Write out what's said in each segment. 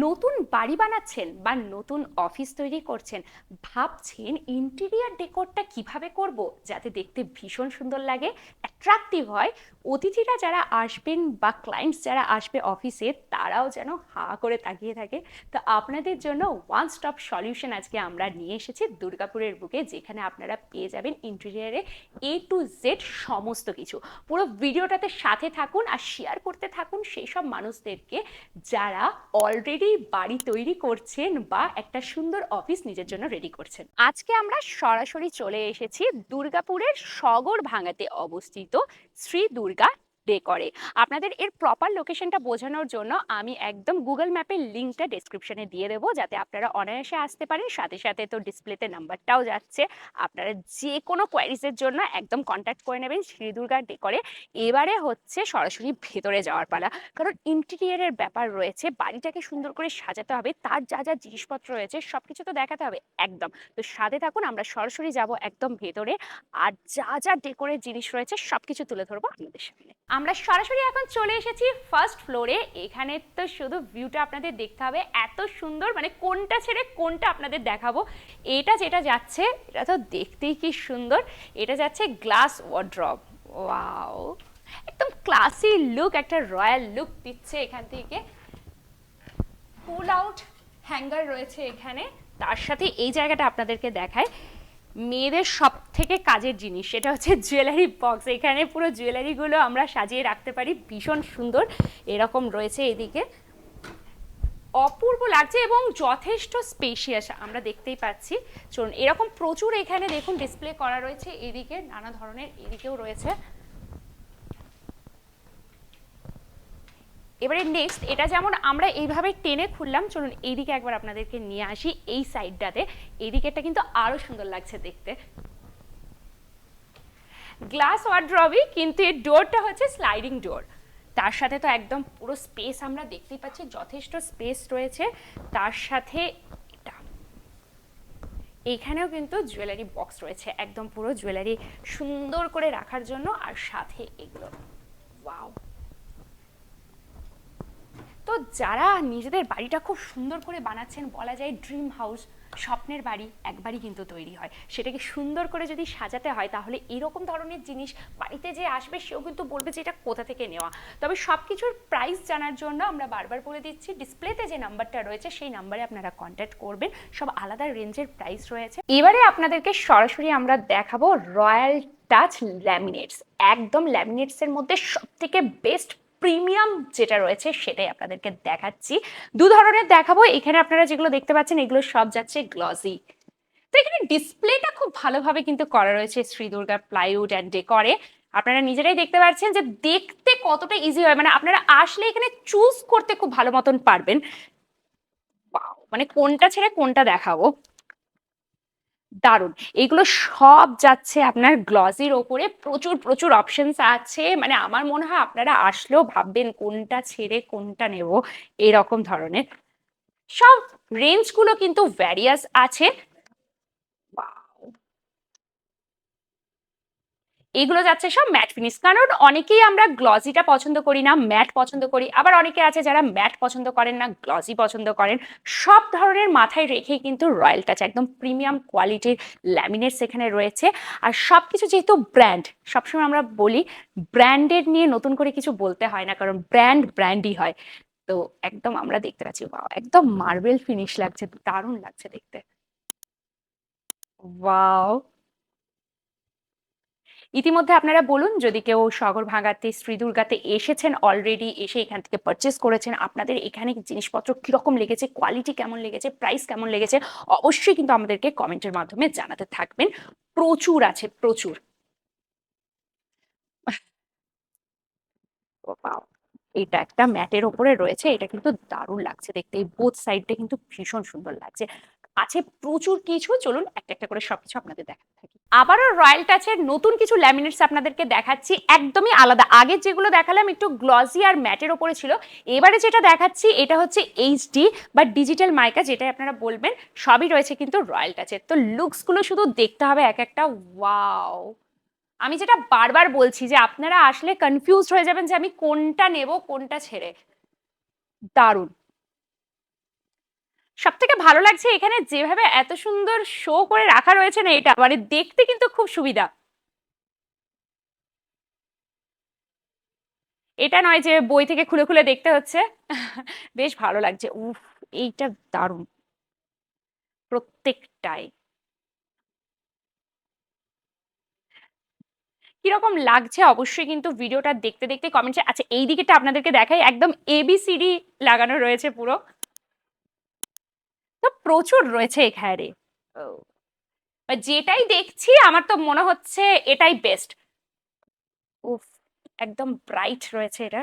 নতুন বাড়ি বানাচ্ছেন বা নতুন অফিস তৈরি করছেন, ভাবছেন ইন্টেরিয়ার ডেকোরটা কীভাবে করব যাতে দেখতে ভীষণ সুন্দর লাগে অ্যাট্রাকটিভ হয়, অতিথিরা যারা আসবেন বা ক্লায়েন্টস যারা আসবে অফিসে তারাও যেন হা করে তাকিয়ে থাকে। তো আপনাদের জন্য ওয়ান স্টপ সলিউশন আজকে আমরা নিয়ে এসেছি দুর্গাপুরের বুকে, যেখানে আপনারা পেয়ে যাবেন ইন্টেরিয়ারে এ টু জেড সমস্ত কিছু। পুরো ভিডিওটাতে সাথে থাকুন আর শেয়ার করতে থাকুন সেই সব মানুষদেরকে যারা অলরেডি বাড়ি তৈরি করছেন বা একটা সুন্দর অফিস নিজের জন্য রেডি করছেন। আজকে আমরা সরাসরি চলে এসেছি দুর্গাপুরের সগর ভাঙাতে অবস্থিত শ্রী দুর্গা ডেকরে আপনাদের এর প্রপার লোকেশনটা বোঝানোর জন্য আমি একদম গুগল ম্যাপের লিঙ্কটা ডেসক্রিপশনে দিয়ে দেবো, যাতে আপনারা অনায়াসে আসতে পারেন। সাথে সাথে তো ডিসপ্লেতে নাম্বারটাও যাচ্ছে। আপনারা যে কোনো কোয়ারিজের জন্য একদম কন্ট্যাক্ট করে নেবেন শ্রী দুর্গা ডেকরে এবারে হচ্ছে সরাসরি ভেতরে যাওয়ার পালা। কারণ ইন্টেরিয়ারের ব্যাপার রয়েছে, বাড়িটাকে সুন্দর করে সাজাতে হবে, তার যা যা জিনিসপত্র রয়েছে সব কিছু তো দেখাতে হবে, একদম। তো সাথে থাকুন, আমরা সরাসরি যাব একদম ভেতরে। আর যা যা ডেকোরের জিনিস রয়েছে সব কিছু তুলে ধরবো আপনাদের সামনে। আমরা সরাসরি এখন চলে এসেছি ফার্স্ট ফ্লোরে এখানে তো শুধু ভিউটা আপনাদের দেখতে হবে। এত সুন্দর মানে কোনটা ছেড়ে কোনটা আপনাদের দেখাবো। এটা যেটা যাচ্ছে, এটা তো দেখতেই কি সুন্দর। এটা যাচ্ছে গ্লাস ওয়ার্ড্রপ ওয়াও একদম ক্লাসি লুক একটা রয়্যাল লুক দিচ্ছে এখান থেকে। পুল আউট হ্যাঙ্গার রয়েছে এখানে। তার সাথে এই জায়গাটা আপনাদেরকে দেখায়। মেয়েদের সব থেকে কাজের জিনিস, সেটা হচ্ছে জুয়েলারি বক্স এখানে পুরো জুয়েলারিগুলো আমরা সাজিয়ে রাখতে পারি, ভীষণ সুন্দর। এরকম রয়েছে এদিকে। অপূর্ব লাগছে এবং যথেষ্ট স্পেশিয়াস আমরা দেখতেই পাচ্ছি। চলুন, এরকম প্রচুর এখানে দেখুন ডিসপ্লে করা রয়েছে। এদিকে নানা ধরনের এদিকেও রয়েছে। এবারে নেক্সট এটা যেমন আমরা এইভাবে টেনে খুললাম, চলুন এইদিকে একবার আপনাদেরকে নিয়ে আসি এই সাইডটাতে এইদিকেরটা কিন্তু আরও সুন্দর লাগছে দেখতে। গ্লাস ওয়ার্ড্রবই কিন্তু এর ডোরটা হচ্ছে স্লাইডিং ডোর তার সাথে তো একদম পুরো স্পেস আমরা দেখতেই পাচ্ছি, যথেষ্ট স্পেস রয়েছে। তার সাথে এটা। এইখানেও কিন্তু জুয়েলারি বক্স রয়েছে, একদম পুরো জুয়েলারি সুন্দর করে রাখার জন্য। আর সাথে এগুলো ওয়াও তো যারা নিজেদের বাড়িটা খুব সুন্দর করে বানাচ্ছেন, বলা যায় ড্রিম হাউস স্বপ্নের বাড়ি, একবারই কিন্তু তৈরি হয়। সেটাকে সুন্দর করে যদি সাজাতে হয়, তাহলে এরকম ধরনের জিনিস বাড়িতে যে আসবে, সেও কিন্তু বলবে যে এটা কোথা থেকে নেওয়া। তবে সব কিছুর প্রাইস জানার জন্য আমরা বারবার বলে দিচ্ছি ডিসপ্লেতে যে নাম্বারটা রয়েছে, সেই নাম্বারে আপনারা কন্ট্যাক্ট করবেন। সব আলাদা রেঞ্জের প্রাইস রয়েছে। এবারে আপনাদেরকে সরাসরি আমরা দেখাবো রয়্যাল টাচ ল্যামিনেটস একদম ল্যামিনেটসের মধ্যে সব থেকে বেস্ট প্রিমিয়াম যেটা রয়েছে সেটাই আপনাদেরকে দেখাচ্ছি। দু ধরনের দেখাবো। এখানে আপনারা যেগুলো দেখতে পাচ্ছেন, এগুলো সব যাচ্ছে গ্লসি তো এখানে ডিসপ্লেটা খুব ভালোভাবে কিন্তু করা রয়েছে শ্রী দুর্গা প্লাইউড অ্যান্ড ডেকরে আপনারা নিজেরাই দেখতে পাচ্ছেন যে দেখতে কতটা ইজি হয়। মানে আপনারা আসলে এখানে চুজ করতে খুব ভালো মতন পারবেন। মানে কোনটা ছেড়ে কোনটা দেখাবো? দারুণ। এগুলো সব যাচ্ছে আপনার গ্লসির ওপরে। প্রচুর প্রচুর অপশনস আছে। মানে আমার মনে হয় আপনারা আসলেও ভাববেন কোনটা ছেড়ে কোনটা নেব। এরকম ধরনের। সব রেঞ্জগুলো কিন্তু ভ্যারিয়াস আছে। এগুলো যাচ্ছে সব ম্যাট ফিনিশ কারণ অনেকেই আমরা গ্লজিটা পছন্দ করি না ম্যাট পছন্দ করি। আবার অনেকে আছে যারা ম্যাট পছন্দ করেন না গ্লজি পছন্দ করেন। সব ধরনের মাথায় রেখেই কিন্তু রয়্যাল টাচ একদম প্রিমিয়াম কোয়ালিটির ল্যামিনেটস এখানে রয়েছে। আর সব কিছু যেহেতু ব্র্যান্ড সবসময় আমরা বলি ব্র্যান্ডেড নিয়ে নতুন করে কিছু বলতে হয় না, কারণ ব্র্যান্ড ব্র্যান্ডই হয়। তো একদম আমরা দেখতে পাচ্ছি ওয়াও একদম মার্বেল ফিনিশ লাগছে, দারুণ লাগছে দেখতে। ওয়াও ইতিমধ্যে আপনারা বলুন, যদি কেউ সগর ভাঙাতে শ্রী দুর্গাতে এসেছেন অলরেডি এসে এখান থেকে পারচেস করেছেন, আপনাদের এখানে জিনিসপত্র কীরকম লেগেছে কোয়ালিটি কেমন লেগেছে প্রাইস কেমন লেগেছে, অবশ্যই কিন্তু আমাদেরকে কমেন্টের মাধ্যমে জানাতে থাকবেন। প্রচুর আছে, প্রচুর। এটা একটা ম্যাটের ওপরে রয়েছে, এটা কিন্তু দারুণ লাগছে দেখতে, এই বোথ সাইডটা কিন্তু ভীষণ সুন্দর লাগছে। আছে প্রচুর কিছু, চলুন একটা একটা করে সবকিছু আপনাদের দেখাতে থাকি। আবারও রয়্যাল টাচের নতুন কিছু ল্যামিনেটস আপনাদেরকে দেখাচ্ছি, একদমই আলাদা। আগের যেগুলো দেখালাম একটু গ্লসি আর ম্যাটের ওপরে ছিল, এবারে যেটা দেখাচ্ছি, এটা হচ্ছে এইচডি বা ডিজিটাল মাইকা যেটাই আপনারা বলবেন, সবই রয়েছে কিন্তু রয়্যাল টাচের তো লুকসগুলো শুধু দেখতে হবে এক একটা ওয়াও আমি যেটা বারবার বলছি যে আপনারা আসলে কনফিউজড হয়ে যাবেন যে আমি কোনটা নেব, কোনটা ছেড়ে। দারুণ! সব থেকে ভালো লাগছে এখানে যেভাবে এত সুন্দর শো করে রাখা রয়েছে না এটা মানে দেখতে কিন্তু খুব সুবিধা। এটা নয় যে বই থেকে খুলে খুলে দেখতে হচ্ছে। বেশ ভালো লাগছে। উফ, এইটা দারুণ। প্রত্যেকটাই। কীরকম লাগছে অবশ্যই কিন্তু ভিডিওটা দেখতে দেখতে কমেন্টে আচ্ছা এই দিকেটা আপনাদেরকে দেখাই। একদম এবিসিডি লাগানো রয়েছে পুরো। তো প্রচুর রয়েছে এখানে ও, যেটাই দেখছি আমার তো মনে হচ্ছে এটাই বেস্ট উফ একদম ব্রাইট রয়েছে এটা।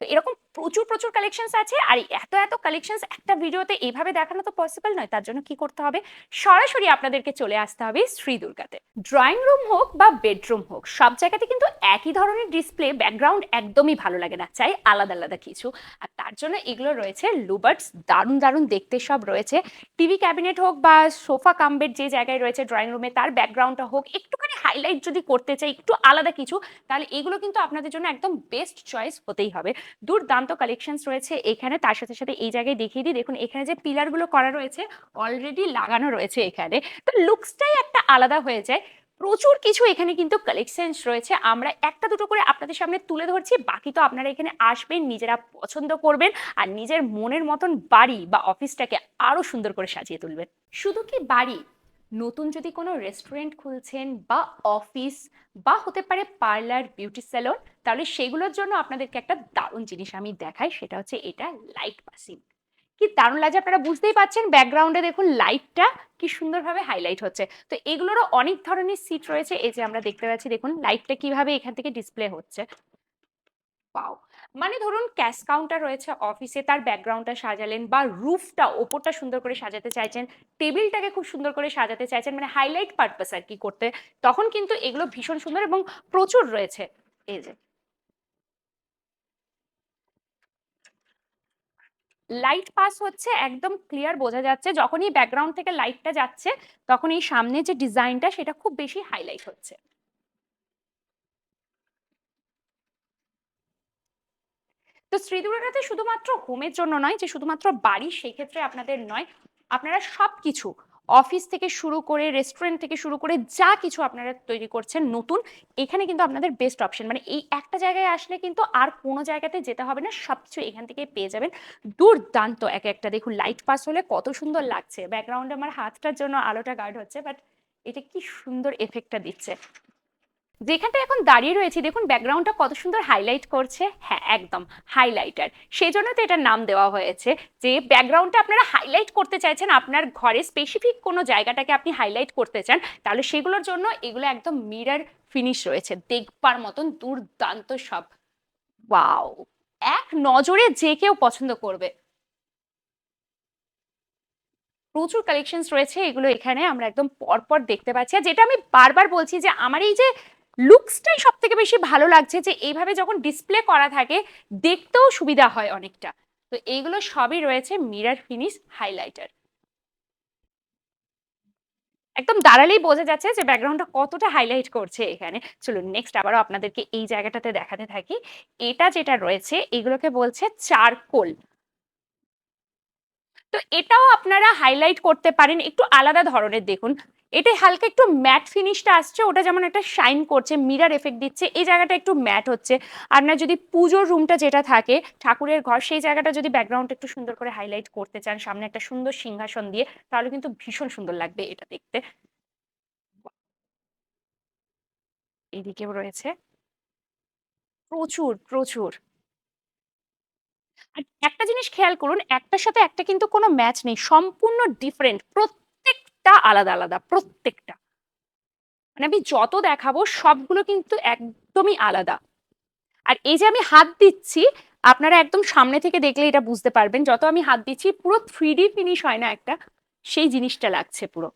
তো এরকম প্রচুর প্রচুর কালেকশনস আছে। আর এত এত কালেকশনস একটা ভিডিওতে এইভাবে দেখানো তো পসিবল নয়, তার জন্য কি করতে হবে? সরাসরি আপনাদেরকে চলে আসতে হবে শ্রী দুর্গাতে ড্রয়িং রুম হোক বা বেডরুম হোক, সব জায়গাতে কিন্তু একই ধরনের ডিসপ্লে ব্যাকগ্রাউন্ড একদমই ভালো লাগে না, চাই আলাদা আলাদা কিছু। আর তার জন্য এগুলো রয়েছে লুবার্টস দারুণ দারুণ দেখতে সব রয়েছে। টিভি ক্যাবিনেট হোক বা সোফা কাম্বের যে জায়গায় রয়েছে ড্রয়িং রুমে তার ব্যাকগ্রাউন্ডটা হোক, একটুখানি হাইলাইট যদি করতে চাই, একটু আলাদা কিছু, তাহলে এগুলো কিন্তু আপনাদের জন্য একদম বেস্ট চয়েস হতেই হবে। দুর্দান্ত কালেকশনস রয়েছে এখানে। তার সাথে সাথে এই জায়গায় দেখিয়ে দিই। দেখুন, এখানে যে পিলারগুলো করা রয়েছে অলরেডি লাগানো রয়েছে এখানে। তো লুকসটাই একটা আলাদা হয়ে যায়। প্রচুর কিছু এখানে কিন্তু কালেকশনস রয়েছে। আমরা একটা দুটো করে আপনাদের সামনে তুলে ধরছি। বাকি তো আপনারা এখানে আসবেন, নিজেরা পছন্দ করবেন আর নিজের মনের মতন বাড়ি বা অফিসটাকে আরও সুন্দর করে সাজিয়ে তুলবেন। শুধু কি বাড়ি নতুন যদি কোনো রেস্টুরেন্ট খুলছেন বা অফিস বা হতে পারে পার্লার বিউটি স্যালন তাহলে সেগুলোর জন্য আপনাদেরকে একটা দারুণ জিনিস আমি দেখাই, সেটা হচ্ছে এটা লাইট পাসিং কি দারুণ লাগছে আপনারা বুঝতেই পাচ্ছেন ব্যাকগ্রাউন্ডে দেখুন লাইটটা কি সুন্দরভাবে হাইলাইট হচ্ছে। তো এগুলোরও অনেক ধরনের সিট রয়েছে, এই যে আমরা দেখতে পাচ্ছি, দেখুন লাইটটা কীভাবে এখান থেকে ডিসপ্লে হচ্ছে। পাও মানে ধরুন ক্যাশ কাউন্টার রয়েছে অফিসে, তার ব্যাকগ্রাউন্ডটা সাজালেন বা রুফটা ওপরটা সুন্দর করে সাজাতে চাইছেন, টেবিলটাকে খুব সুন্দর করে সাজাতে চাইছেন মানে হাইলাইট পারপাস আর কি করতে, তখন কিন্তু এগুলো ভীষণ সুন্দর এবং প্রচুর রয়েছে। এই যে। লাইট পাস হচ্ছে একদম ক্লিয়ার বোঝা যাচ্ছে, যখনই ব্যাকগ্রাউন্ড থেকে লাইটটা যাচ্ছে, তখন এই সামনে যে ডিজাইনটা সেটা খুব বেশি হাইলাইট হচ্ছে। তো শ্রীদুর্গাতে শুধুমাত্র হোমের জন্য নয়, যে শুধুমাত্র বাড়ি সেই ক্ষেত্রে আপনাদের নয়, আপনারা সব কিছু অফিস থেকে শুরু করে রেস্টুরেন্ট থেকে শুরু করে যা কিছু আপনারা তৈরি করছেন নতুন, এখানে কিন্তু আপনাদের বেস্ট অপশন। মানে এই একটা জায়গায় আসলে কিন্তু আর কোনো জায়গাতে যেতে হবে না সব কিছু এখান থেকে পেয়ে যাবেন। দুর্দান্ত এক একটা, দেখুন লাইট পাস হলে কত সুন্দর লাগছে। ব্যাকগ্রাউন্ডে আমার হাতটার জন্য আলোটা গার্ড হচ্ছে বাট এটা কি সুন্দর এফেক্টটা দিচ্ছে। যেখানটা এখন দাঁড়িয়ে রয়েছি, দেখুন ব্যাকগ্রাউন্ডটা কত সুন্দর হাইলাইট করছে। হ্যাঁ একদম হাইলাইটার সেই জন্য তো এটার নাম দেওয়া হয়েছে যে ব্যাকগ্রাউন্ডটা আপনারা হাইলাইট করতে চাইছেন, আপনার ঘরে স্পেসিফিক কোনো জায়গাটাকে আপনি হাইলাইট করতে চান, তাহলে সেগুলোর জন্য এগুলো একদম মিরার ফিনিশ রয়েছে। দেখবার মতন দুর্দান্ত সব। ওয়াও এক নজরে যে কেউ পছন্দ করবে। প্রচুর কালেকশনস রয়েছে, এগুলো এখানে আমরা একদম পরপর দেখতে পাচ্ছি। আর যেটা আমি বারবার বলছি যে আমার এই যে লুকসটাই সব থেকে বেশি ভালো লাগছে যে এইভাবে যখন ডিসপ্লে করা থাকে, দেখতেও সুবিধা হয় অনেকটা। তো এইগুলো সবই রয়েছে মিরার ফিনিশ হাইলাইটার একদম দাঁড়ালেই বোঝা যাচ্ছে যে ব্যাকগ্রাউন্ডটা কতটা হাইলাইট করছে এখানে। চলুন নেক্সট আবারও আপনাদেরকে এই জায়গাটাতে দেখাতে থাকি। এটা যেটা রয়েছে, এগুলোকে বলছে চারকোল তো এটাও আপনারা হাইলাইট করতে পারেন। একটু আলাদা ধরনের দেখুন। এটা হালকা একটু ম্যাট ফিনিশটা আসছে, ওটা যেমন একটা শাইন করছে মিরার এফেক্ট দিচ্ছে, এই জায়গাটা একটু ম্যাট হচ্ছে। আপনার যদি পুজোর রুমটা যেটা থাকে, ঠাকুরের ঘর, সেই জায়গাটা যদি ব্যাকগ্রাউন্ড একটু সুন্দর করে হাইলাইট করতে চান, সামনে একটা সুন্দর সিংহাসন দিয়ে, তাহলে কিন্তু ভীষণ সুন্দর লাগবে এটা দেখতে। এইদিকেও রয়েছে। প্রচুর প্রচুর। আর একটা জিনিস খেয়াল করুন, একটার সাথে একটা কিন্তু কোনো ম্যাচ নেই, সম্পূর্ণ ডিফারেন্ট প্রত্যেকটা আলাদা আলাদা, প্রত্যেকটা। মানে আমি যত দেখাবো সবগুলো কিন্তু একদমই আলাদা। আর এই যে আমি হাত দিচ্ছি, আপনারা একদম সামনে থেকে দেখলে এটা বুঝতে পারবেন, যত আমি হাত দিচ্ছি, পুরো থ্রি ফিনিশ হয় না একটা, সেই জিনিসটা লাগছে পুরো।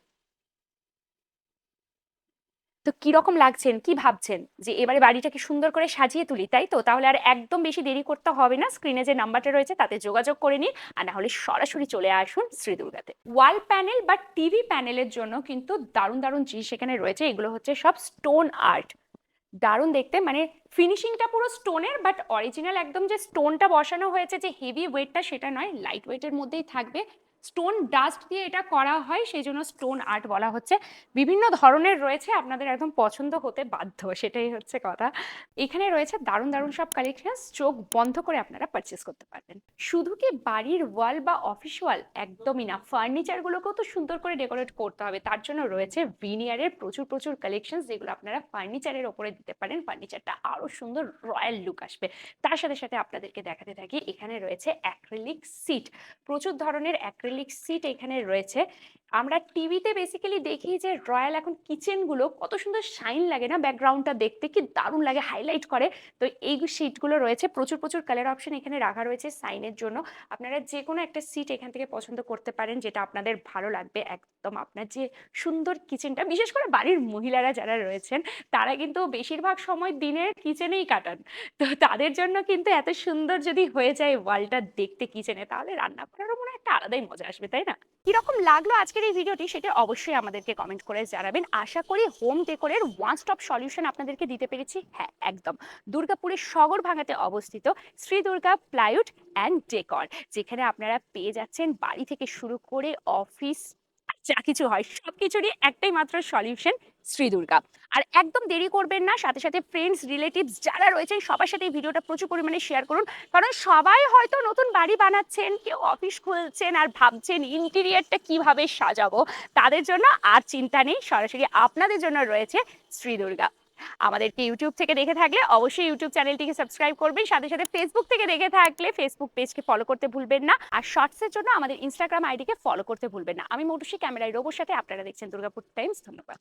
তো কীরকম লাগছেন? কি ভাবছেন? যে এবারে বাড়িটাকে সুন্দর করে সাজিয়ে তুলি, তাই তো? তাহলে আর একদম বেশি দেরি করতে হবে না। স্ক্রিনে যে নাম্বারটা রয়েছে, তাতে যোগাযোগ করে নিন। আর না হলে সরাসরি চলে আসুন শ্রী দুর্গাতে ওয়াল প্যানেল বা টিভি প্যানেলের জন্য কিন্তু দারুণ দারুণ জিনিস এখানে রয়েছে। এগুলো হচ্ছে সব স্টোন আর্ট। দারুণ দেখতে। মানে ফিনিশিংটা পুরো স্টোনের, বাট অরিজিনাল একদম যে স্টোনটা বসানো হয়েছে যে হেভি ওয়েটটা, সেটা নয়। লাইট ওয়েটের মধ্যেই থাকবে। স্টোন ডাস্ট দিয়ে এটা করা হয় সেই জন্য স্টোন আর্ট বলা হচ্ছে। বিভিন্ন ধরনের রয়েছে, আপনাদের একদম পছন্দ হতে বাধ্য, সেটাই হচ্ছে কথা। এখানে রয়েছে দারুণ দারুণ সব কালেকশন চোখ বন্ধ করে আপনারা পারচেস করতে পারবেন। শুধু কি বাড়ির ওয়াল বা অফিস ওয়াল একদমই না। ফার্নিচারগুলোকেও তো সুন্দর করে ডেকোরেট করতে হবে। তার জন্য রয়েছে ভিনিয়ারের প্রচুর প্রচুর কালেকশন যেগুলো আপনারা ফার্নিচারের ওপরে দিতে পারেন। ফার্নিচারটা আরও সুন্দর রয়্যাল লুক আসবে। তার সাথে সাথে আপনাদেরকে দেখাতে থাকি, এখানে রয়েছে অ্যাক্রিলিক সিট প্রচুর ধরনের অ্যাক্রিলিক সিট এখানে রয়েছে। আমরা টিভিতে বেসিক্যালি দেখি যে রয়্যাল এখন কিচেনগুলো কত সুন্দর শাইন লাগে না? ব্যাকগ্রাউন্ডটা দেখতে কি দারুণ লাগে হাইলাইট করে। তো এই সিটগুলো রয়েছে। প্রচুর প্রচুর কালার অপশন এখানে রাখা রয়েছে সাইনের জন্য। আপনারা যে কোনো একটা সিট এখান থেকে পছন্দ করতে পারেন, যেটা আপনাদের ভালো লাগবে একদম। আপনার যে সুন্দর কিচেনটা বিশেষ করে বাড়ির মহিলারা যারা রয়েছেন, তারা কিন্তু বেশিরভাগ সময় দিনের কিচেনেই কাটান। তো তাদের জন্য কিন্তু এত সুন্দর যদি হয়ে যায় ওয়ালটা দেখতে কিচেনে তাহলে রান্না করারও মনে একটা আলাদাই মজা। আসবে, তাই না? কীরকম লাগল আজকের এই ভিডিওটি সেটা অবশ্যই আমাদেরকে কমেন্ট করে জানাবেন। আশা করি হোম ডেকোরের ওয়ান স্টপ সলিউশন আপনাদেরকে দিতে পেরেছি। হ্যাঁ একদম। দুর্গাপুরের সগর ভাঙাতে অবস্থিত Shri Durga plywood and decor যেখানে আপনারা পেয়ে যাচ্ছেন বাড়ি থেকে শুরু করে অফিস যা কিছু হয় সব কিছুরই একটাই মাত্র সলিউশন শ্রী দুর্গা আর একদম দেরি করবেন না, সাথে সাথে ফ্রেন্ডস রিলেটিভস যারা রয়েছেন, সবার সাথে এই ভিডিওটা প্রচুর পরিমাণে শেয়ার করুন। কারণ সবাই হয়তো নতুন বাড়ি বানাচ্ছেন, কেউ অফিস খুলছেন আর ভাবছেন ইন্টেরিয়ারটা কীভাবে সাজাবো। তাদের জন্য আর চিন্তা নেই, সরাসরি আপনাদের জন্য রয়েছে শ্রী দুর্গা আমাদেরকে ইউটিউব থেকে দেখে থাকলে অবশ্যই ইউটিউব চ্যানেলটিকে সাবস্ক্রাইব করবেন। সাথে সাথে ফেসবুক থেকে দেখে থাকলে ফেসবুক পেজকে ফলো করতে ভুলবেন না। আর শর্টসের জন্য আমাদের ইনস্টাগ্রাম আইডিকে ফলো করতে ভুলবেন না। আমি মৌটুসী ক্যামেরায় রোবোর সাথে আপনারা দেখছেন দুর্গাপুর টাইমস ধন্যবাদ।